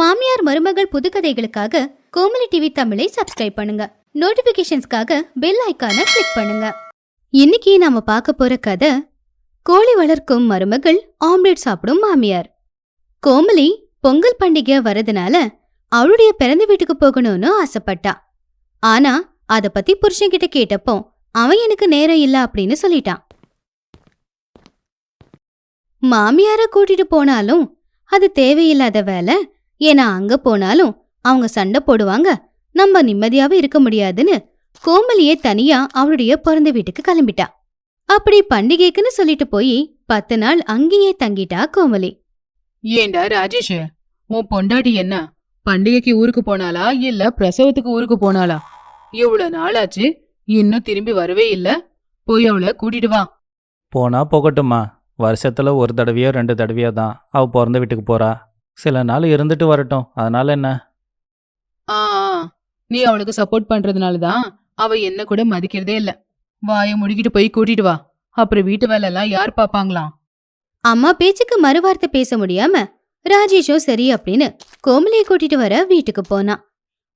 மாமியார் மருமகள் புதுக்கதைகளுக்காக கோமலி டிவி தமிழை சப்ஸ்கிரைப் பண்ணுங்க. நோட்டிபிகேஷன்ஸ்க்காக பெல் ஐக்கான கிளிக் பண்ணுங்க. இன்னைக்கு நாம பார்க்க போற கதை கோழி வளர்க்கும் மருமகள் ஆம்லெட் சாப்பிடும் மாமியார். கோமலி பொங்கல் பண்டிகை வரதுனால அவளுடைய பிறந்த வீட்டுக்கு போகணும்னு ஆசைப்பட்டா. ஆனா அத பத்தி புருஷன்கிட்ட கேட்டப்போ அவன் எனக்கு நேரம் இல்ல அப்படின்னு சொல்லிட்டான் மாமியார கூட்டிட்டு போனாலும் அது தேவையில்லாத வேலை ஏன்னா அங்க போனாலும் அவங்க சண்டை போடுவாங்க. நம்ம நிம்மதியாவே இருக்க முடியாதுன்னு கோமலியே தனியா அவளுடைய பிறந்த வீட்டுக்கு கிளம்பிட்டா. அப்படி பண்டிகைக்குன்னு சொல்லிட்டு போய் பத்து நாள் அங்கேயே தங்கிட்டா கோமலி ஏண்டா ராஜேஷ்? உன் பொண்டாட்டி என்ன? பண்டிகைக்கு ஊருக்கு போனாளா? இல்ல பிரசவத்துக்கு ஊருக்கு போனாளா? இவ்வளவு நாள் ஆச்சு இன்னும் திரும்பி வரவே இல்ல. போய் அவளை கூட்டிட்டு வா. போனா போகட்டுமா வருஷத்துல ஒரு தடவையோ ரெண்டு தடவையோ தான். அவ பிறந்த வீட்டுக்கு போறா. சில நாள் இருந்துட்டு வரட்டும். அதனால என்ன? ஆ ஆ, நீ அவளுக்கு சப்போர்ட் பண்றதுனால தான் அவ என்ன கூட மதிக்கிறதே இல்ல. வாயை முடிக்கிட்டு போய் கூட்டிட்டு வா. அப்புறம் வீட்டு வேலை எல்லாம் யார் பாப்பாங்களாம் அம்மா பேச்சுக்கு மறுவார்த்தை பேச முடியாம ராஜேஷும் சரி அப்படின்னு கோமலியை கூட்டிட்டு வர வீட்டுக்கு போனான்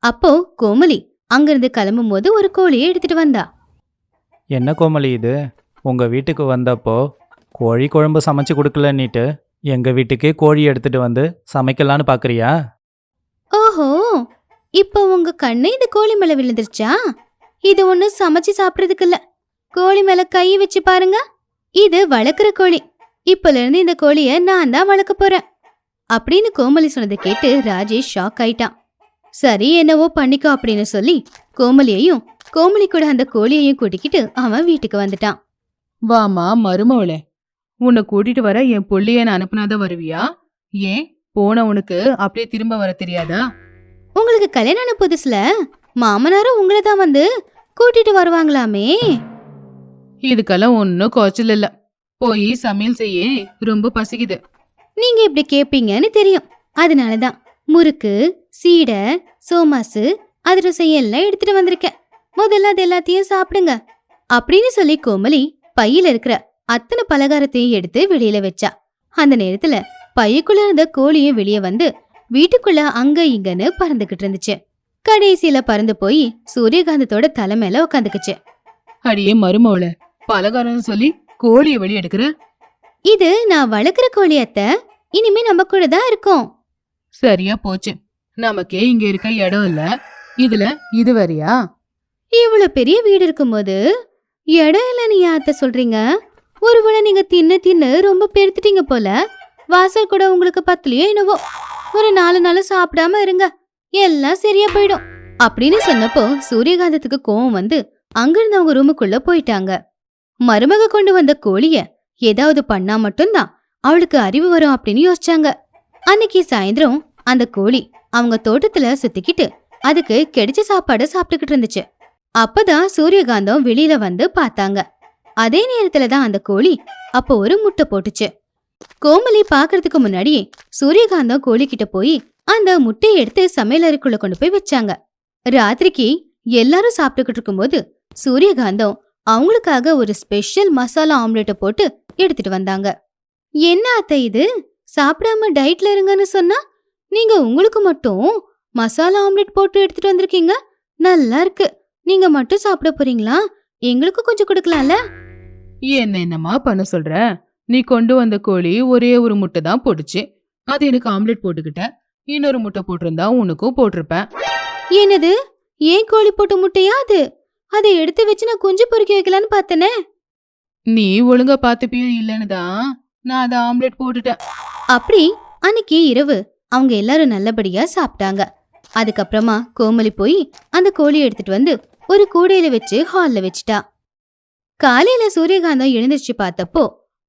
அப்போ கோமலி அங்கிருந்து கிளம்பும் போது ஒரு கோழியை எடுத்துட்டு வந்தா. என்ன கோமலி இது? உங்க வீட்டுக்கு வந்தப்போ கோழி குழம்பு சமைச்சு கொடுக்கலன்னிட்டு எங்க வீட்டுக்கே கோழி எடுத்துட்டு வந்து சமைக்கலான்னு பாக்குறியா? ஓஹோ இப்போ உங்க கண்ணு இந்த கோழி மேல விழுந்துருச்சா? இது ஒண்ணு சமைச்சு சாப்பிடுறதுக்கு இல்ல. கோழி மேல கை வச்சு பாருங்க. இது வளர்க்குற கோழி. இப்பல இருந்து இந்த கோழிய நான் தான் வளர்க்க போறேன். அப்படின்னு கோமலி சொன்னதை கேட்டு ராஜேஷ் ஷாக் ஆயிட்டான். சரி என்னவோ பண்ணிக்கோ அப்படின்னு சொல்லி கோமலியையும் கோமலி கூட அந்த கோழியையும் கூட்டிக்கிட்டு அவன் வீட்டுக்கு வந்துட்டான். வாமா மருமவளே. உன்னை கூட்டிட்டு வர என் புள்ளைய நான் அனுப்புனாதான் வருவியா? ஏன்? போன உனக்கு அப்படியே திரும்ப வர தெரியாதா? உங்களுக்கு கல்யாணம் புதுசுல மாமனாரும் உங்களை தான் வந்து கூட்டிட்டு வருவாங்களாமே? இதுக்கெல்லாம் ஒன்னும் குறைச்சல் இல்ல. போய் சமையல் செய்ய ரொம்ப பசிக்குது. நீங்க இப்படி கேப்பீங்கன்னு தெரியும். அதனாலதான் முறுக்கு சீடை சோமாசு அதிரசம் எல்லாம் எடுத்துட்டு வந்திருக்கேன். முதல்ல அது எல்லாத்தையும் சாப்பிடுங்க. அப்படின்னு சொல்லி கோமலி பையில இருக்கிற அத்தனை பலகாரத்தையும் எடுத்து வெளியில வச்சா. அந்த நேரத்துல பையக்குள்ள இருந்த கோழியும் வெளியே வந்து வீட்டுக்குள்ள அங்க இங்கன்னு பறந்துகிட்டு இருந்துச்சு. கடைசியில பறந்து போய் சூரியகாந்தத்தோட தலை மேல உட்காந்துக்குச்சு அடியே மருமவள பலகாரம்னு சொல்லி கோழியை வெளிய எடுக்கிற? இது நான் வளர்க்குற கோழி அத்தை இனிமே நம்ம கூட தான் இருக்கோம். சரியா போச்சு. நமக்கே இங்க இருக்க இடம் இல்ல. இதுல இது வேறயா இவ்வளவு பெரிய வீடு இருக்கும்போது இடம் இல்ல நீ அத்தை சொல்றீங்க? ஒருவேளை நீங்க தின்னு தின்னு ரொம்ப பெருத்துட்டீங்க போல. வாசல் கூட உங்களுக்கு பத்தலையோ என்னவோ. ஒரு நாலு நாள் சாப்பிடாம இருங்க. எல்லாம் சரியா போயிடும். அப்படின்னு சொன்னப்போ சூரியகாந்தத்துக்கு கோவம் வந்து அங்கிருந்து அவங்க ரூமுக்குள்ள போயிட்டாங்க. மருமக கொண்டு வந்த கோழிய ஏதாவது பண்ணா மட்டும்தான் அவளுக்கு அறிவு வரும் அப்படின்னு யோசிச்சாங்க. அன்னைக்கு சாயந்தரம் அந்த கோழி அவங்க தோட்டத்துல சுத்திக்கிட்டு அதுக்கு கிடைச்ச சாப்பாடு சாப்பிட்டுக்கிட்டு இருந்துச்சு. அப்பதான் சூரியகாந்தம் வெளியில வந்து பார்த்தாங்க. அதே நேரத்துல தான் அந்த கோழி அப்போ ஒரு முட்டை போட்டுச்சு. கோமலி பாக்குறதுக்கு முன்னாடியே சூரியகாந்தம் கோழி கிட்ட போய் அந்த முட்டையை எடுத்து சமையலறைக்குள்ள கொண்டு போய் வச்சாங்க. ராத்திரிக்கு எல்லாரும் சாப்பிட்டுக்கிட்டு இருக்கும்போது சூரியகாந்தம் அவங்களுக்காக ஒரு ஸ்பெஷல் மசாலா ஆம்லெட்டை போட்டு எடுத்துட்டு வந்தாங்க. என்ன அத்தை இது? சாப்பிடாம டயட்ல இருங்கன்னு சொன்னா நீங்க உங்களுக்கு மட்டும் மசாலா ஆம்லெட் போட்டு எடுத்துட்டு வந்திருக்கீங்க? நல்லா இருக்கு. நீங்க மட்டும் சாப்பிட போறீங்களா? எங்களுக்கு கொஞ்சம் கொடுக்கலாம்ல? என்ன என்னமா பண்ண சொல்ற? நீ கொண்டு வந்த கோழி ஒரே ஒரு முட்டை தான் போட்டுச்சு. அது எனக்கு ஆம்லெட் போட்டுக்கிட்ட. இன்னொரு முட்டை போட்டிருந்தா உனக்கும் போட்டிருப்பேன் என்னது? ஏன் கோழி போட்ட முட்டையா அது? அதை எடுத்து வச்சு நான் குஞ்சு பொறுக்கி வைக்கலான்னு பார்த்தனே. நீ ஒழுங்கா பாத்துப்பியோ இல்லைன்னு தான் நான் அதை ஆம்லெட் போட்டுட்டேன். அப்படி அன்னைக்கு இரவு அவங்க எல்லாரும் நல்லபடியா சாப்பிட்டாங்க. அதுக்கப்புறமா கோமலி போய் அந்த கோழியை எடுத்துட்டு வந்து ஒரு கூடையில வச்சு ஹால்ல வச்சுட்டா. காலையில சூரியகாந்தம் எழுந்திருச்சு பார்த்தப்போ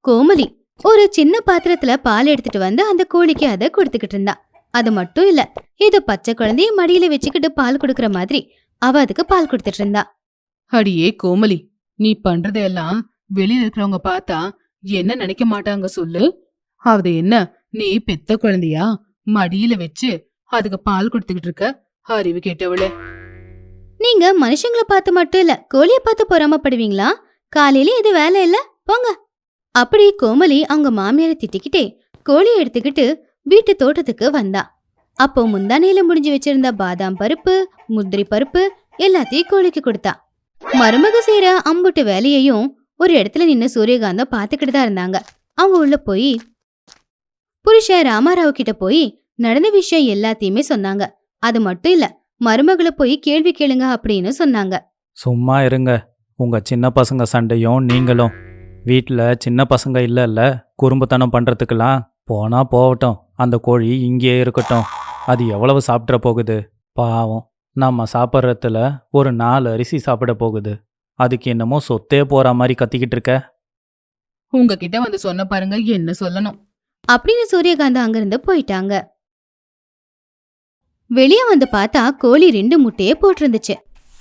கோமலி ஒரு சின்ன பாத்திரத்துல பால் எடுத்துட்டு வந்து அந்த கோழிக்கு அதை கொடுத்துக்கிட்டு இருந்தா. அது மட்டும் இல்ல ஏதோ பச்சை குழந்தைய மடியில வச்சுக்கிட்டு பால் கொடுக்கற மாதிரி அவ அதுக்கு பால் கொடுத்துட்டு இருந்தா. அடியே கோமலி நீ பண்றதெல்லாம் வெளியில இருக்கிறவங்க பார்த்தா என்ன நினைக்க மாட்டாங்க சொல்லு. அது என்ன நீ பெத்த குழந்தையா? மடியில வச்சு அதுக்கு பால் கொடுத்துக்கிட்டு இருக்க? அறிவு கேட்டவளே. நீங்க மனுஷங்கள பார்த்து மட்டும் இல்ல கோழிய பார்த்து பொறாமப்படுவீங்களா? காலையில இது வேலை இல்ல? போங்க. அப்படி கோமலி அவங்க மாமியாரை திட்டிக்கிட்டே கோழியை எடுத்துக்கிட்டு வீட்டு தோட்டத்துக்கு வந்தா. அப்போ முந்தானையில முடிஞ்சு வச்சிருந்த பாதாம் பருப்பு முந்திரி பருப்பு எல்லாத்தையும் கோழிக்கு கொடுத்தா. மருமக செய்யற அம்புட்டு வேலையையும் ஒரு இடத்துல நின்னு சூரியகாந்தம் பாத்துக்கிட்டு தான் இருந்தாங்க. அவங்க உள்ள போய் புருஷன் ராமாராவ் கிட்ட போய் நடந்த விஷயம் எல்லாத்தையுமே சொன்னாங்க. அது மட்டும் இல்ல மருமகளை போய் கேள்வி கேளுங்க அப்படின்னு சொன்னாங்க. சும்மா இருங்க. உங்க சின்ன பசங்க சண்டையும் நீங்களும். வீட்டில் சின்ன பசங்க இல்லைல்ல குறும்புத்தனம் பண்ணுறதுக்கெல்லாம் போனா போகட்டும். அந்த கோழி இங்கேயே இருக்கட்டும். அது எவ்வளவு சாப்பிட்ற போகுது? பாவம். நம்ம சாப்பிட்றதுல ஒரு நாலு அரிசி சாப்பிட போகுது. அதுக்கு என்னமோ சொத்தே போற மாதிரி கத்திக்கிட்டு இருக்க. உங்ககிட்ட வந்து சொன்ன பாருங்க என்ன சொல்லணும்? அப்படின்னு சூரியகாந்தம் அங்கிருந்து போயிட்டாங்க. வெளியே வந்து பார்த்தா கோழி ரெண்டு முட்டையே போட்டிருந்துச்சு.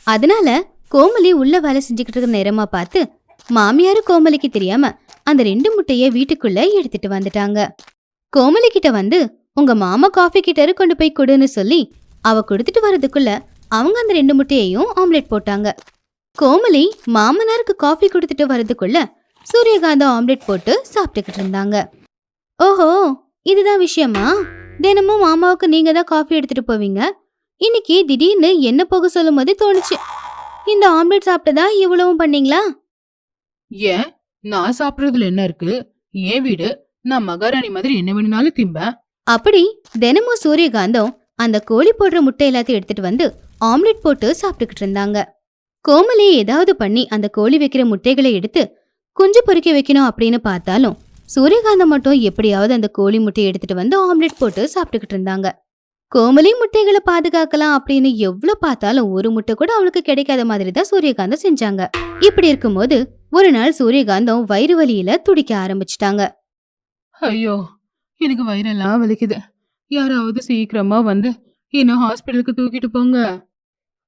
அதனால கோமலி உள்ள வேலை செஞ்சுக்கிட்டு இருக்கிற நேரமா பார்த்து மாமியாரு கோமலிக்கு தெரியாம அந்த ரெண்டு முட்டைய வீட்டுக்குள்ள எடுத்துட்டு வந்துட்டாங்க. கோமலி கிட்ட வந்து உங்க மாமா காஃபி கிட்டரு கொண்டு போய் கொடுன்னு சொல்லி அவ கொடுத்துட்டு வர்றதுக்குள்ள அவங்க அந்த ரெண்டு முட்டையையும் ஆம்லெட் போட்டாங்க. கோமலி மாமனாருக்கு காஃபி கொடுத்துட்டு வர்றதுக்குள்ள சூரியகாந்தம் ஆம்லெட் போட்டு சாப்பிட்டுக்கிட்டு இருந்தாங்க. ஓஹோ இதுதான் விஷயமா? தினமும் மாமாவுக்கு நீங்க தான் காஃபி எடுத்துட்டு போவீங்க? இன்னைக்கு திடீர்னு என்ன போக சொல்லும் போது தோணுச்சு. இந்த ஆம்லெட் சாப்பிட்டதா இவ்வளவும் பண்ணீங்களா? ஏன்? நான் சாப்பிடுறதுல என்ன இருக்கு? என் வீடு? நான் மகாராணி மாதிரி என்ன வேணும்னாலும் திம்பேன். அப்படி தினமும் சூரியகாந்தம் அந்த கோழி போடுற முட்டை எல்லாத்தையும் எடுத்துட்டு வந்து ஆம்லெட் போட்டு சாப்பிட்டுக்கிட்டு இருந்தாங்க. கோமலி ஏதாவது பண்ணி அந்த கோழி வைக்கிற முட்டைகளை எடுத்து குஞ்சு பொறிக்க வைக்கணும் அப்படின்னு பார்த்தாலும் சூரியகாந்தம் மட்டும் எப்படியாவது அந்த கோழி முட்டையை எடுத்துட்டு வந்து ஆம்லெட் போட்டு சாப்பிட்டுக்கிட்டு இருந்தாங்க. கோமலி முட்டைகளை பாதுகாக்கலாம் அப்படின்னு எவ்வளவு பார்த்தாலும் ஒரு முட்டை கூட அவளுக்கு கிடைக்காத மாதிரி தான் சூரியகாந்தம் செஞ்சாங்க. இப்படி இருக்கும்போது ஒரு நாள் சூரியகாந்தம் வயிறு வலியில துடிக்க ஆரம்பிச்சிட்டாங்க. ஐயோ எனக்கு வயிறெல்லாம் வலிக்குது. யாராவது சீக்கிரமா வந்து என்ன ஹாஸ்பிட்டலுக்கு தூக்கிட்டு போங்க.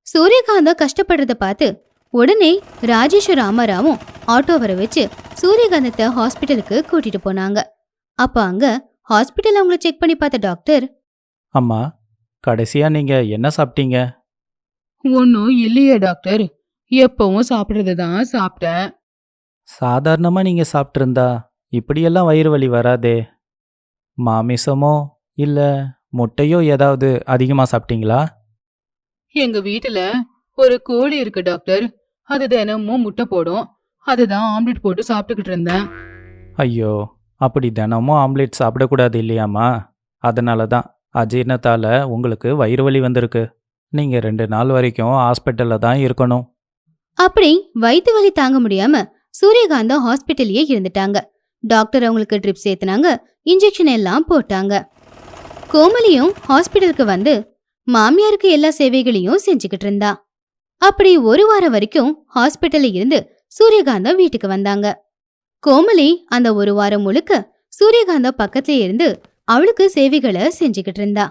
சூரியகாந்தம் கஷ்டப்படுறத பார்த்து உடனே ராஜேஷ் ராமராவும் ஆட்டோ வர வச்சு சூரியகாந்தத்தை ஹாஸ்பிட்டலுக்கு கூட்டிட்டு போனாங்க. அப்ப அங்க ஹாஸ்பிட்டல் அவங்கள செக் பண்ணி பார்த்த டாக்டர் அம்மா கடைசியா நீங்க என்ன சாப்பிட்டீங்க? ஒன்னும் இல்லையே டாக்டர். எப்பவும் சாப்பிடுறது தான் சாப்பிட்டேன். சாதாரணமா நீங்க சாப்பிட்ருந்தா இப்படியெல்லாம் வயிறு வலி வராதே. மாமிசமோ இல்ல முட்டையோ ஏதாவது அதிகமா சாப்பிட்டீங்களா? எங்க வீட்டுல ஒரு கோழி இருக்கு டாக்டர். அது தினமும் முட்டை போடும். அதுதான் ஆம்லெட் போட்டு சாப்பிட்டுக்கிட்டு இருந்தேன். ஐயோ அப்படி தினமும் ஆம்லேட் சாப்பிடக்கூடாது இல்லையாம்மா? அதனால தான். அஜீரணத்தால உங்களுக்கு வயிறு வலி வந்திருக்கு. நீங்க ரெண்டு நாள் வரைக்கும் ஹாஸ்பிட்டலில் தான் இருக்கணும். அப்படி வயிற்று வலி தாங்க முடியாம சூரியகாந்தம் ஹாஸ்பிட்டல்லயே இருந்துட்டாங்க. டாக்டர் அவங்களுக்கு ட்ரிப் சேர்த்துனாங்க. இன்ஜெக்ஷன் எல்லாம் போட்டாங்க. கோமலியும் ஹாஸ்பிட்டலுக்கு வந்து மாமியாருக்கு எல்லா சேவைகளையும் செஞ்சுக்கிட்டு இருந்தா. அப்படி ஒரு வாரம் வரைக்கும் ஹாஸ்பிட்டல்ல இருந்து சூரியகாந்தம் வீட்டுக்கு வந்தாங்க. கோமலி அந்த ஒரு வாரம் முழுக்க சூரியகாந்தம் பக்கத்துல இருந்து அவளுக்கு சேவைகளை செஞ்சுக்கிட்டு இருந்தா.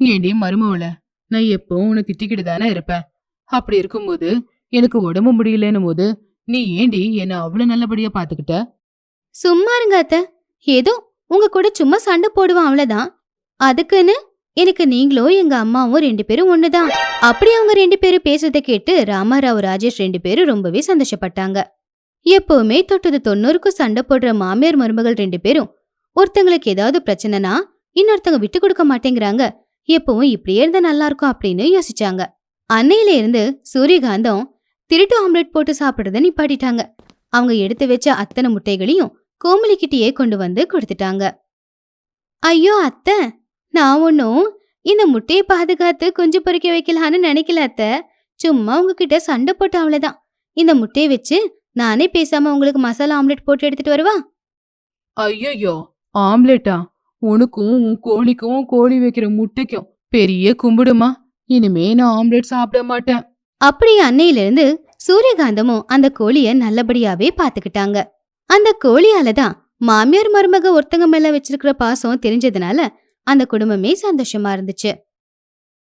ஏண்டி மருமவள நான் எப்பவும் உன்னை திட்டிக்கிட்டு தானே இருப்பேன். அப்படி இருக்கும்போது எனக்கு உடம்பு முடியலன்னும் போது நீ ஏண்டி என்ன அவ்வளவு நல்லபடியா பாத்துக்கிட்ட சும்மா இருங்க அத்த. ஏதோ உங்க கூட சும்மா சண்டை போடுவான் அவ்வளவுதான். அதுக்குன்னு எனக்கு நீங்களும் எங்க அம்மாவும் ரெண்டு பேரும் ஒண்ணுதான். அப்படி அவங்க ரெண்டு பேரும் பேசுறத கேட்டு ராமாராவ் ராஜேஷ் ரெண்டு பேரும் ரொம்பவே சந்தோஷப்பட்டாங்க. எப்பவுமே தொட்டது தொண்ணூறுக்கும் சண்டை போடுற மாமியார் மருமகள் ரெண்டு பேரும் ஒருத்தங்களுக்கு ஏதாவது பிரச்சனைனா இன்னொருத்தங்க விட்டு கொடுக்க மாட்டேங்கிறாங்க. எப்பவும் இப்படியே இருந்தா நல்லா இருக்கும் அப்படின்னு யோசிச்சாங்க. அன்னையில இருந்து சூரியகாந்தம் திருட்டு ஆம்லெட் போட்டு சாப்பிடுறத நிப்பாட்டிட்டாங்க. அவங்க எடுத்து வச்ச அத்தனை முட்டைகளையும் கோமலிக்கிட்டேயே கொண்டு வந்து கொடுத்துட்டாங்க. ஐயோ அத்தை நான் ஒன்றும் இந்த முட்டையை பாதுகாத்து குஞ்சு பொறிக்க வைக்கலான்னு நினைக்கல அத்தை. சும்மா உங்ககிட்ட சண்டை போட்டு அவ்வளோதான் இந்த முட்டையை வச்சு நானே பேசாம உங்களுக்கு மசாலா ஆம்லெட் போட்டு எடுத்துட்டு வருவா? ஐயோ ஆம்லெட்டா? உனக்கும் உன் கோழிக்கும் கோழி வைக்கிற முட்டைக்கும் பெரிய கும்பிடுமா? இனிமே நான் ஆம்லெட் சாப்பிட மாட்டேன். அப்படி அன்னையிலிருந்து சூரியகாந்தமும் அந்த கோழிய நல்லபடியாவே பாத்துக்கிட்டாங்க அந்த கோழியால தான் மாமியார் மருமக ஒருத்தங்க மேல வச்சிருக்கிற பாசம் தெரிஞ்சதுனால அந்த குடும்பமே சந்தோஷமா இருந்துச்சு.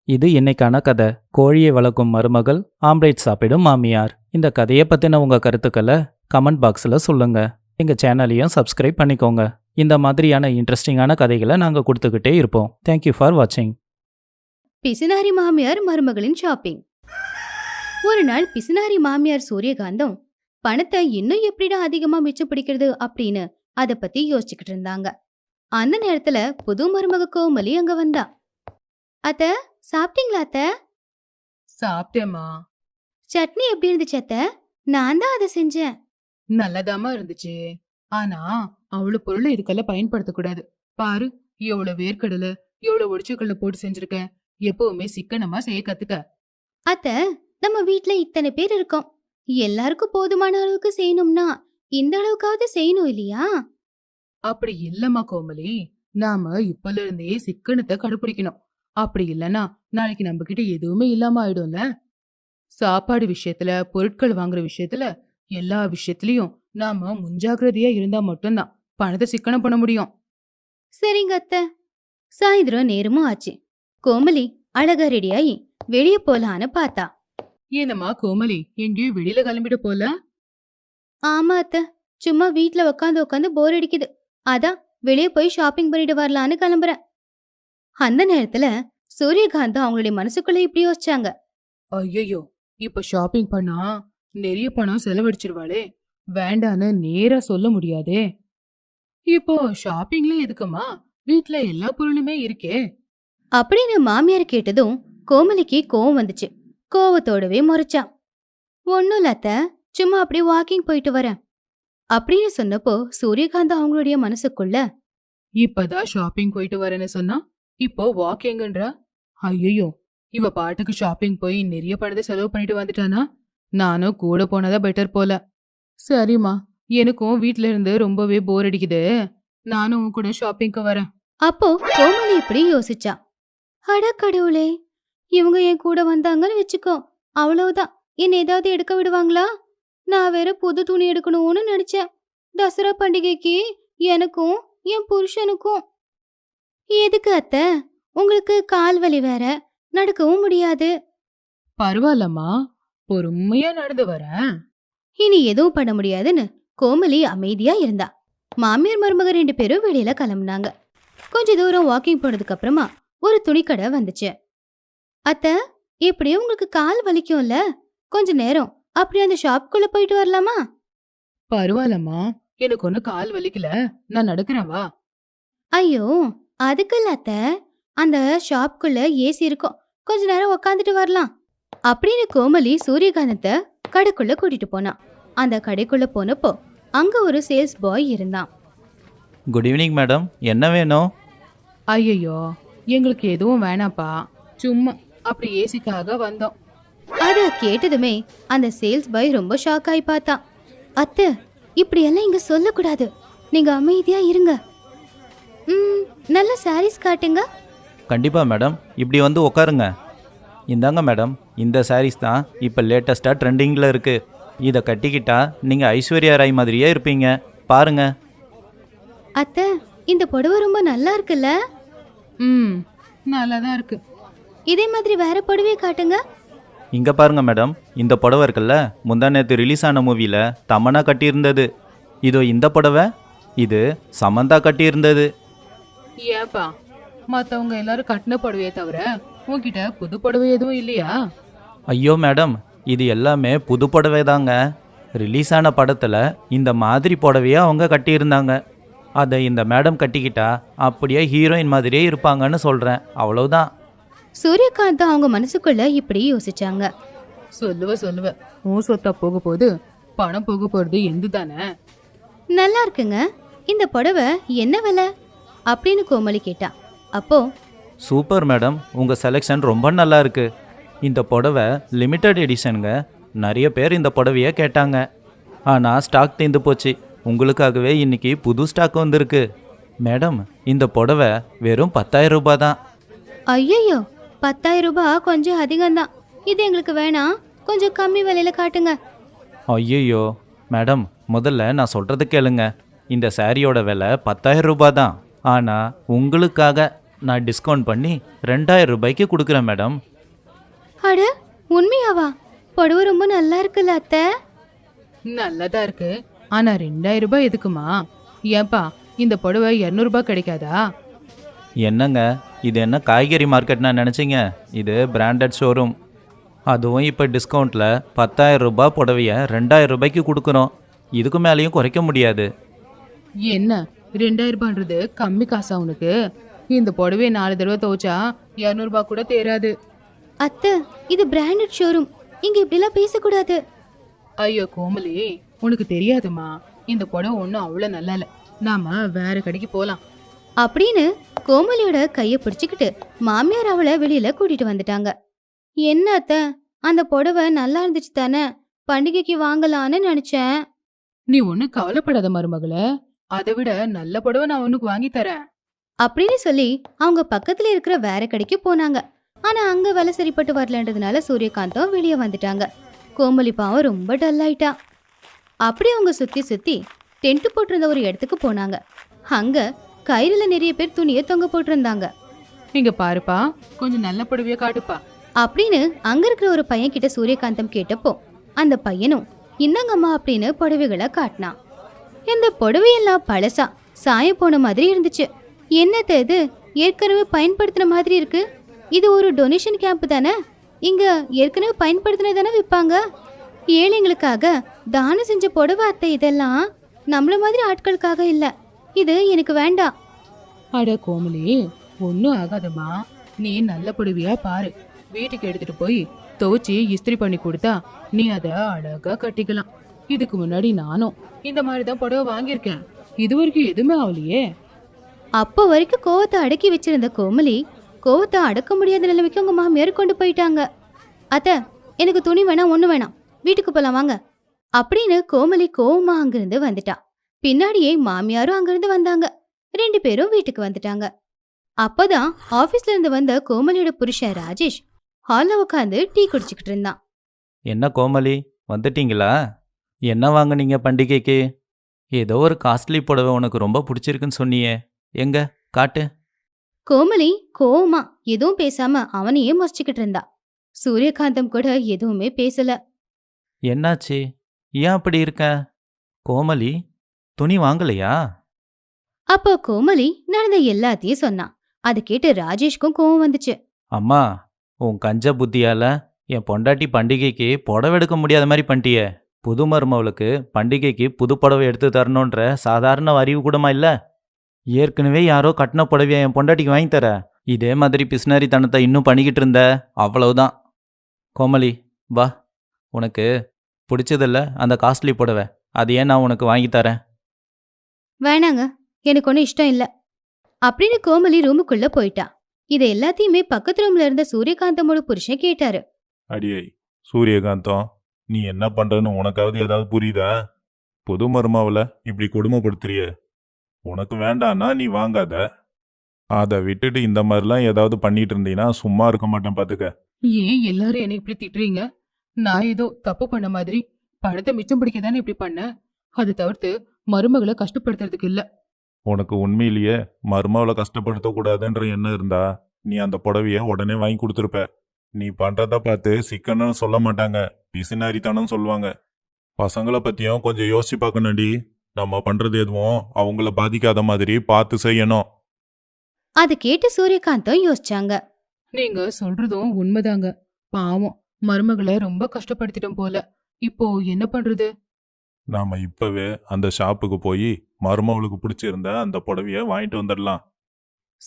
இது இன்னைக்கான கதை. கோழியை வளர்க்கும் மருமகள் ஆம்லேட் சாப்பிடும் மாமியார். இந்த கதையை பற்றின உங்கள் கருத்துக்களை கமெண்ட் பாக்ஸில் சொல்லுங்க. எங்கள் சேனலையும் சப்ஸ்கிரைப் பண்ணிக்கோங்க. இந்த மாதிரியான இன்ட்ரெஸ்டிங்கான கதைகளை நாங்கள் கொடுத்துக்கிட்டே இருப்போம். தேங்க்யூ ஃபார் வாட்சிங் பிசினாரி மாமியார் மருமகளின் ஷாப்பிங் ஒரு நாள் பிசினாரி மாமியார் சூரியகாந்தம் பணத்தை இன்னும் எப்படிடா அதிகமா மிச்சம் பிடிக்கிறது? அப்படின்னு அத பத்தி யோசிச்சுக்கிட்டு இருந்தாங்க. அந்த நேரத்துல புது மருமக கோமலி அங்க வந்தா. அத்த சாப்பிட்டீங்களா அத்த? சாப்பிட்டேம்மா. சட்னி எப்படி இருந்துச்சு அத்த? நான் தான் அதை செஞ்சேன். நல்லதாம்மா இருந்துச்சு. ஆனா அவ்வளவு பொருளை இதுக்கெல்லாம் பயன்படுத்தக்கூடாது பாரு எவ்வளவு வேர்க்கடலை எவ்வளவு ஒடிச்சக்கடலை போட்டு செஞ்சிருக்க. எப்பவுமே சிக்கனமா செய்ய கத்துக்க. அத்த நம்ம வீட்ல இத்தனை பேர் இருக்கோம். எல்லாருக்கும் போதுமான அளவுக்கு செய்யணும்னா இந்த அளவுக்காவது செய்யணும் இல்லையா? அப்படி இல்லம்மா கோமலி. நாம இப்பல இருந்தே சிக்கனத்தை கடைபிடிக்கணும் அப்படி இல்லனா நாளைக்கு நம்ம கிட்ட எதுவுமே இல்லாம ஆயிடும்ல? சாப்பாடு விஷயத்துல பொருட்கள் வாங்குற விஷயத்துல எல்லா விஷயத்திலயும் நாம முன்ஜாக்கிரதையா இருந்தா மட்டும்தான். பணத்தை சிக்கனம் பண்ண முடியும். சரிங்க அத்த. சாயந்தரம் நேரமும் ஆச்சு. கோமலி அழகா ரெடியாயி வெளிய போலான்னு பார்த்தா. ஏனம்மா கோமலி எங்கேயும் வெளியில கிளம்பிட போல? ஆமா அத்த. சும்மா வீட்ல உட்காந்து உட்காந்து போர் அடிக்குது. அதான் வெளிய போய் ஷாப்பிங் பண்ணிட்டு வரலான்னு கிளம்புறேன். அந்த நேரத்துல சூரியகாந்த் அவங்களுடைய மனசுக்குள்ள இப்படி யோசிச்சாங்க. ஐயோ இப்ப ஷாப்பிங் பண்ணா நிறைய பணம் செலவழிச்சிருவாளே. வேண்டான்னு நேரா சொல்ல முடியாதே. இப்போ ஷாப்பிங்ல எதுக்குமா? வீட்ல எல்லா பொருளுமே இருக்கே. அப்படின்னு மாமியார் கேட்டதும் கோமலிக்கு கோவம் வந்துச்சு. கோவத்தோடவே முறைச்சான். ஒன்னும் இல்ல அத்த. சும்மா அப்படி வாக்கிங் போயிட்டு வரேன். அப்படின்னு சொன்னப்போ சூரியகாந்த் அவங்களுடைய மனசுக்குள்ள இப்பதான் ஷாப்பிங் போயிட்டு வரேன்னு சொன்னா இப்போ வாக்கிங்கன்றா ஐயோ இவ பாட்டுக்கு ஷாப்பிங் போய் நிறைய பணத்தை செலவு பண்ணிட்டு வந்துட்டானா? நானும் கூட போனதா பெட்டர் போல. சரிம்மா. எனக்கும் வீட்ல இருந்து ரொம்பவே போர் அடிக்குது. நானும் உன் கூட ஷாப்பிங்க்கு வரேன். அப்போ கோமலி இப்படி யோசிச்சா. அட கடவுளே இவங்க என் கூட வந்தாங்கன்னு வச்சுக்கோ. அவ்வளவுதான். என்ன ஏதாவது எடுக்க விடுவாங்களா? நான் வேற புது துணி எடுக்கணும்னு நினைச்சேன். தசரா பண்டிகைக்கு எனக்கும் என் புருஷனுக்கும். எதுக்கு அத்தை? உங்களுக்கு கால் வலி வேற. நடக்கவும் முடியாது. பரவாயில்லம்மா. பொறுமையா நடந்து வரேன். இனி எதுவும் பண்ண முடியாதுன்னு கோமலி அமைதியா இருந்தா. மாமியார் மருமக ரெண்டு பேரும் வெளியில கிளம்புனாங்க. கொஞ்ச தூரம் வாக்கிங் போனதுக்கு அப்புறமா ஒரு துணிக்கடை வந்துச்சு. அத்த எப்படியும் உங்களுக்கு கால் வலிக்கும்ல? கொஞ்ச நேரம் அப்படி அந்த ஷாப்புக்குள்ள போயிட்டு வரலாமா? பரவாயில்லம்மா. எனக்கு ஒண்ணு கால் வலிக்கல. நான் நடக்கிறேன் வா. ஐயோ அதுக்கு இல்ல அத்த. அந்த ஷாப்புக்குள்ள ஏசி இருக்கும். கொஞ்ச நேரம் உக்காந்துட்டு வரலாம். அப்படின்னு கோமலி சூரியகாந்தத்தை கடைக்குள்ள கூட்டிட்டு போனான். அந்த கடைக்குள்ள போனப்போ அங்க ஒரு சேல்ஸ் பாய் இருந்தான். குட் ஈவினிங் மேடம் என்ன வேணும்? ஐயையோ எங்களுக்கு எதுவும் வேணாப்பா. சும்மா அப்படி ஏசிக்காக வந்தோம். அத கேட்டதுமே அந்த சேல்ஸ் பாய் ரொம்ப ஷாக் ஆகி பார்த்தான். அத்தை இப்படியெல்லாம் இங்க சொல்லக்கூடாது. நீங்க அமைதியா இருங்க. ம் நல்ல சாரீஸ் காட்டுங்க. கண்டிப்பாக மேடம் இப்படி வந்து உட்காருங்க இந்தாங்க மேடம் இந்த சாரீஸ் தான் இப்போ லேட்டஸ்ட்டாக ட்ரெண்டிங்கில் இருக்குது இதை கட்டிக்கிட்டா நீங்கள் ஐஸ்வர்யா ராய் மாதிரியே இருப்பீங்க. பாருங்க. அத்தை இந்த புடவை ரொம்ப நல்லா இருக்குல்ல? ம் நல்லாதான் இருக்கு. இதே மாதிரி வேற புடவையை காட்டுங்க. இங்கே பாருங்க மேடம் இந்த புடவை இருக்குல்ல? முந்தா நேற்று ரிலீஸ் ஆன மூவியில் தமனா கட்டியிருந்தது. இதோ இந்த புடவை. இது சமந்தா கட்டியிருந்தது. ஏப்பா மத்தவங்க எல்லாரும் கட்டின புடவையே தவிர உன்கிட்ட புது புடவை எதுவும் இல்லையா? ஐயோ மேடம் இது எல்லாமே புது புடவை தாங்க ரிலீஸ் ஆன படத்தில் இந்த மாதிரி புடவையை அவங்க கட்டியிருந்தாங்க. அதை இந்த மேடம் கட்டிக்கிட்டா அப்படியே ஹீரோயின் மாதிரியே இருப்பாங்கன்னு சொல்கிறேன் அவ்வளவுதான். சூரியகாந்த் அவங்க மனசுக்குள்ள இப்படி யோசிச்சாங்க. சொல்லுவ சொல்லுவ. உன் சொத்தா போக போகுது பணம் போக போறது எந்து தானே நல்லா இருக்குங்க. இந்த புடவை என்ன விலை? அப்படின்னு கோமலி கேட்டா. அப்போ சூப்பர் மேடம் உங்கள் செலெக்ஷன் ரொம்ப நல்லா இருக்கு. இந்த புடவை லிமிட்டட் எடிஷனுங்க நிறைய பேர் இந்த புடவையை கேட்டாங்க. ஆனால் ஸ்டாக் தீர்ந்து போச்சு. உங்களுக்காகவே இன்னைக்கு புது ஸ்டாக் வந்திருக்கு. மேடம் இந்த புடவை வெறும் பத்தாயிரம் ரூபாய் தான் ஐயையோ பத்தாயிரம் ரூபாய் கொஞ்சம் அதிகம்தான். இது எங்களுக்கு வேணாம் கொஞ்சம் கம்மி விலையில காட்டுங்க. ஐயோ மேடம் முதல்ல நான் சொல்கிறது கேளுங்க. இந்த சாரியோட விலை பத்தாயிரம் ரூபாய் தான் ஆனால் உங்களுக்காக நான் டிஸ்கவுண்ட் பண்ணி ரெண்டாயிரம் ரூபாய்க்கு கொடுக்குறேன் மேடம். அட உண்மையாவா? புடவை ரொம்ப நல்லா இருக்குல்ல அத்தை? நல்லதா இருக்கு. ஆனா ரெண்டாயிரம் ரூபாய் எதுக்குமா? ஏப்பா இந்த புடவை இரநூறுபா கிடைக்காதா? என்னங்க? இது என்ன காய்கறி மார்க்கெட்னா நினச்சிங்க? இது பிராண்டட் ஷோரூம் அதுவும் இப்போ டிஸ்கவுண்ட்டில் பத்தாயிரம் ரூபாய் புடவைய ரெண்டாயிரம் ரூபாய்க்கு கொடுக்குறோம். இதுக்கு மேலேயும் குறைக்க முடியாது. என்ன? ரெண்டாயிரம் ரூபான்றது கம்மி காசா உனக்கு? இந்த புடவைய நாலு தடவை துவைச்சா இரநூறுபா கூட தேராது. அத்தை இது பிராண்டட் ஷோரூம் இங்க இப்படிலாம் பேசக்கூடாது. ஐயோ கோமலி உனக்கு தெரியாதுமா? இந்த புடவை ஒன்றும் அவ்வளோ நல்லா இல்லை நாம வேற கடைக்கு போலாம். அப்படின்னு கோமலியோட கைய பிடிச்சுக்கிட்டு மாமியார் அவளை வெளியில கூட்டிட்டு வந்துட்டாங்க. என்ன அத்தை அந்த புடவை நல்லா இருந்துச்சு தானே? பண்டிகைக்கு வாங்கலான்னு நினைச்சேன். நீ ஒன்றும் கவலைப்படாத மருமகளே. அதை விட நல்ல புடவை நான் உனக்கு வாங்கி தரேன். அப்படின்னு சொல்லி அவங்க பக்கத்துல இருக்கிற வேற கடைக்கு போனாங்க. ஆனா அங்க வேலை சரிப்பட்டு வரலன்றதுனால சூரியகாந்தம் வெளியே வந்துட்டாங்க. கோமலி பாவம் ரொம்ப டல் ஆயிட்டா. அப்படி அவங்க சுத்தி சுத்தி டென்ட் போட்டிருந்த ஒரு இடத்துக்கு போனாங்க. அங்க கயிறுல நிறைய பேர் துணியை தொங்க போட்டிருந்தாங்க. இங்க பாருப்பா கொஞ்சம் நல்ல புடவைய காட்டுப்பா. அப்படின்னு அங்க இருக்கிற ஒரு பையன் கிட்ட சூரியகாந்தம் கேட்டப்போ அந்த பையனும் இந்தாங்கம்மா அப்படின்னு புடவைகளை காட்டினான். இந்த புடவையெல்லாம் பழசா சாயம் போன மாதிரி இருந்துச்சு. என்னத்த இது? ஏற்கனவே பயன்படுத்தின மாதிரி இருக்கு. இது ஒரு டொனேஷன் கேம்ப் தானே? இங்க ஏற்கனவே பயன்படுத்தின தானே விற்பாங்க ஏழைங்களுக்காக தானம் செஞ்ச புடவை அத்தை இதெல்லாம் நம்மள மாதிரி ஆட்களுக்காக இல்ல. இது எனக்கு வேண்டாம். அட கோமலி ஒன்னும் ஆகாதம்மா. நீ நல்ல புடவையா பாரு. வீட்டுக்கு எடுத்துட்டு போய் துவைச்சி இஸ்திரி பண்ணி கொடுத்தா நீ அத அழகா கட்டிக்கலாம். இதுக்கு முன்னாடி நானும் இந்த மாதிரி தான் புடவை வாங்கியிருக்கேன். இது வரைக்கும் எதுவுமே ஆகலையே. அப்போ வரைக்கும் கோவத்தை அடக்கி வச்சிருந்த கோமலி கோவத்தை அடக்க முடியாத நிலைமைக்கு உங்கள் மாமியார் கொண்டு போயிட்டாங்க. அத்தை எனக்கு துணி வேணாம் ஒன்று வேணாம். வீட்டுக்கு போகலாம் வாங்க. அப்படின்னு கோமலி கோவமா அங்கிருந்து வந்துட்டா. பின்னாடியே மாமியாரும் அங்கிருந்து வந்தாங்க. ரெண்டு பேரும் வீட்டுக்கு வந்துட்டாங்க. அப்பதான் ஆபீஸ்ல இருந்து வந்த கோமலியோட புருஷன் ராஜேஷ் ஹால்ல உட்காந்து டீ குடிச்சுக்கிட்டு இருந்தான். என்ன கோமலி வந்துட்டீங்களா? என்ன வாங்குனீங்க பண்டிகைக்கு? ஏதோ ஒரு காஸ்ட்லி புடவை உனக்கு ரொம்ப பிடிச்சிருக்குன்னு சொன்னியே. எங்க காட்டு. கோமலி கோவமா எதுவும் பேசாம அவனையே முறைச்சுக்கிட்டு இருந்தா. சூரியகாந்தம் கூட எதுவுமே பேசல. என்னாச்சு? ஏன் அப்படி இருக்க? கோமலி துணி வாங்கலையா? அப்போ கோமலி நடந்த எல்லாத்தையும் சொன்னான் அது கேட்டு ராஜேஷ்க்கும் கோவம் வந்துச்சு. அம்மா உன் கஞ்ச புத்தியால என் பொண்டாட்டி பண்டிகைக்கு புடவை எடுக்க முடியாத மாதிரி பண்ணிட்டியே. புது மருமவளுக்கு பண்டிகைக்கு புது புடவை எடுத்து தரணுன்ற சாதாரண அறிவு கூடமா இல்ல? ஏற்கனவே யாரோ கட்டின புடவைய என் பொண்டாட்டிக்கு வாங்கி தர. இதே மாதிரி பிஸ்னரித்தனத்தை இன்னும் பண்ணிக்கிட்டு இருந்த அவ்வளவுதான். கோமலி வா. உனக்கு பிடிச்சதில்ல அந்த காஸ்ட்லி புடவை. அது ஏன் நான் உனக்கு வாங்கி தரேன்? வேணாங்க. எனக்கு ஒன்றும் இஷ்டம் இல்ல. அப்படின்னு கோமலி ரூமுக்குள்ள போயிட்டா. இது எல்லாத்தையுமே பக்கத்து ரூம்ல இருந்த சூரியகாந்தமோட புருஷன் கேட்டாரு. அடியை சூரியகாந்தம் நீ என்ன பண்றன்னு உனக்காவது ஏதாவது புரியுதா? புது மருமாவில் இப்படி கொடுமைப்படுத்துறிய. உனக்கு வேண்டான்னா நீ வாங்காத. அதை விட்டுட்டு இந்த மாதிரிலாம் ஏதாவது பண்ணிட்டு இருந்தீங்கன்னா சும்மா இருக்க மாட்டேன் பார்த்துக்க ஏன் எல்லாரும் என்னை இப்படி திட்டுறீங்க? நான் ஏதோ தப்பு பண்ண மாதிரி பணத்தை மிச்சம் பிடிக்க தானே இப்படி பண்ணேன் அது தவிர்த்து மருமகளை கஷ்டப்படுத்துறதுக்கு இல்ல. உனக்கு உண்மையிலேயே மருமாவில் கஷ்டப்படுத்தக்கூடாதுன்ற எண்ணம் இருந்தா நீ அந்த புடவைய உடனே வாங்கி கொடுத்துருப்ப. நீ பண்றத பார்த்து சிக்கன்னு சொல்ல மாட்டாங்க. பிசினாரித்தனம் சொல்லுவாங்க. பசங்களை பத்தியும் கொஞ்சம் யோசிச்சு பார்க்கணும்டி. நம்ம பண்றது எதுவும் அவங்கள பாதிக்காத மாதிரி பார்த்து செய்யணும். அது கேட்டு சூரியகாந்தம் யோசிச்சாங்க. நீங்க சொல்றதும் உண்மைதாங்க. பாவம் மருமகளை ரொம்ப கஷ்டப்படுத்திட்டோம் போல. இப்போ என்ன பண்றது? நாம இப்பவே அந்த ஷாப்புக்கு போய் மருமவளுக்கு பிடிச்சிருந்த அந்த புடவைய வாங்கிட்டு வந்துடலாம்.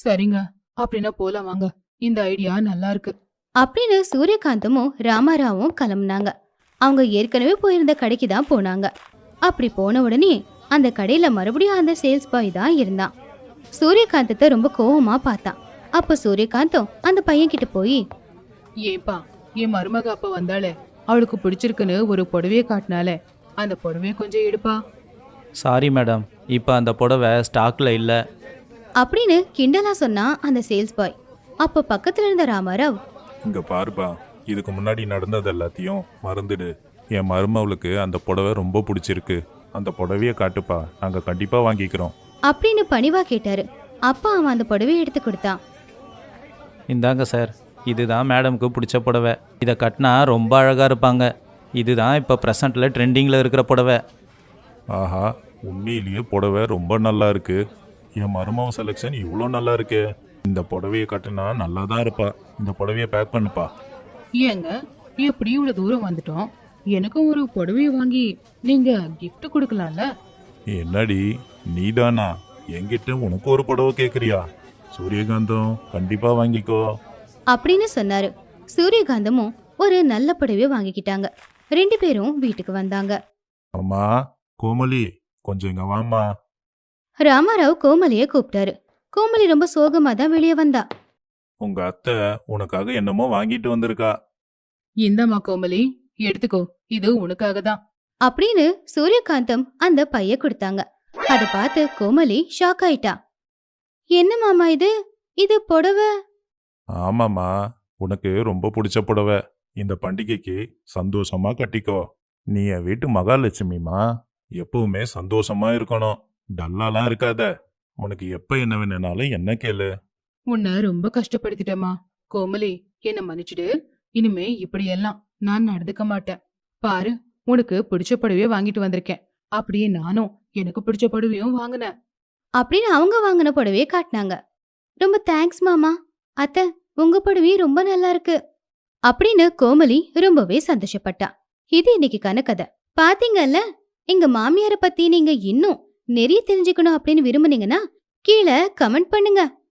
சரிங்க. அப்படின்னா போலாம் வாங்க. இந்த ஐடியா நல்லா இருக்கு. அப்படின்னு சூரியகாந்தமும் ராமாராவும் கிளம்புனாங்க. அவங்க ஏற்கனவே போயிருந்த கடைக்கு தான் போனாங்க. அப்படி போன உடனே அந்த கடையில மறுபடியும் அந்த சேல்ஸ் பாய் தான் இருந்தான். சூரியகாந்தத்தை ரொம்ப கோவமா பார்த்தான். அப்போ சூரியகாந்தம் அந்த பையன் கிட்ட போய் ஏன்பா என் மருமக அப்ப வந்தாளே. அவளுக்கு பிடிச்சிருக்குன்னு ஒரு புடவைய காட்டினாலே. அந்த புடவைய கொஞ்சம் எடுப்பா. சாரி மேடம் இப்போ அந்த புடவை ஸ்டாக்கில் இல்லை. அப்படின்னு கிண்டலா சொன்னான் அந்த சேல்ஸ் பாய் அப்போ பக்கத்துல இருந்த ராமாராவ் இங்க பாருப்பா இதுக்கு முன்னாடி நடந்தது எல்லாத்தையும் மறந்துடு. என் மருமவளுக்கு அந்த புடவை ரொம்ப பிடிச்சிருக்கு. அந்த புடவைய காட்டுப்பா. நாங்க கண்டிப்பா வாங்கிக்கிறோம். அப்படின்னு பணிவா கேட்டாரு. அப்பா அவன் அந்த புடவையை எடுத்து கொடுத்தான். இந்தாங்க சார் இதுதான் மேடம்க்கு பிடிச்ச புடவை. இதை கட்டினா ரொம்ப அழகாக இருப்பாங்க. இதுதான் இப்போ ப்ரெசண்ட்டில் ட்ரெண்டிங்கில் இருக்கிற புடவை. ஆஹா உண்மையிலேயே புடவை ரொம்ப நல்லா இருக்கு. என் மருமவ செலெக்ஷன் இவ்வளோ நல்லா இருக்கே. இந்த புடவைய கட்டுனா நல்லா தான் இருப்பா. இந்த புடவைய பேக் பண்ணுப்பா. ஏங்க எப்படி இவ்வளவு தூரம் வந்துட்டோம்? எனக்கும் ஒரு புடவைய வாங்கி நீங்க gift கொடுக்கலாம்ல? என்னடி நீதானா? என்கிட்ட உனக்கு ஒரு புடவை கேட்குறியா சூரியகாந்தம் கண்டிப்பா வாங்கிக்கோ. அப்படின்னு சொன்னாரு. சூரியகாந்தமும் ஒரு நல்ல புடவையை வாங்கிக்கிட்டாங்க. ரெண்டு பேரும் வீட்டுக்கு வந்தாங்க. அம்மா கோமலி கொஞ்சம் இங்க வாம்மா. ராமாராவ் கோமலிய கூப்பிட்டாரு. கோமலி ரொம்ப சோகமா தான் வெளியே வந்தா. உங்க அத்தை உனக்காக என்னமோ வாங்கிட்டு வந்திருக்கா. இந்தம்மா கோமலி எடுத்துக்கோ இது உனக்காக தான் அப்படின்னு சூரியகாந்தம் அந்த பைய கொடுத்தாங்க. அத பார்த்து கோமலி ஷாக் ஆயிட்டா. என்ன மாமா இது? இது புடவை? ஆமாம்மா உனக்கு ரொம்ப பிடிச்ச புடவை. இந்த பண்டிகைக்கு சந்தோஷமா கட்டிக்கோ. நீ என் வீட்டு மகாலட்சுமிமா எப்பவுமே சந்தோஷமா இருக்கணும். டல்லாலாம் இருக்காத. உனக்கு எப்ப என்ன வேணும்னாலும் என்ன கேளு. உன்னை ரொம்ப கஷ்டப்படுத்திட்டேம்மா. கோமலி என்ன மன்னிச்சிடு. இனிமே இப்படியெல்லாம் நான் நடந்துக்க மாட்டேன். பாரு உனக்கு பிடிச்ச புடவையே வாங்கிட்டு வந்திருக்கேன். அப்படியே நானும் எனக்கு பிடிச்ச புடவையும் வாங்கினேன். அப்படின்னு அவங்க வாங்கின புடவையை காட்டினாங்க. ரொம்ப தேங்க்ஸ் மாமா. அத்தை உங்க புடவையும் ரொம்ப நல்லா இருக்கு. அப்படின்னு கோமலி ரொம்பவே சந்தோஷப்பட்டா. இது இன்னைக்கு கனக்கதை பாத்தீங்கல்ல எங்க மாமியார பத்தி நீங்க இன்னும் நிறைய தெரிஞ்சுக்கணும் அப்படின்னு விரும்புனீங்கன்னா கீழே கமெண்ட் பண்ணுங்க.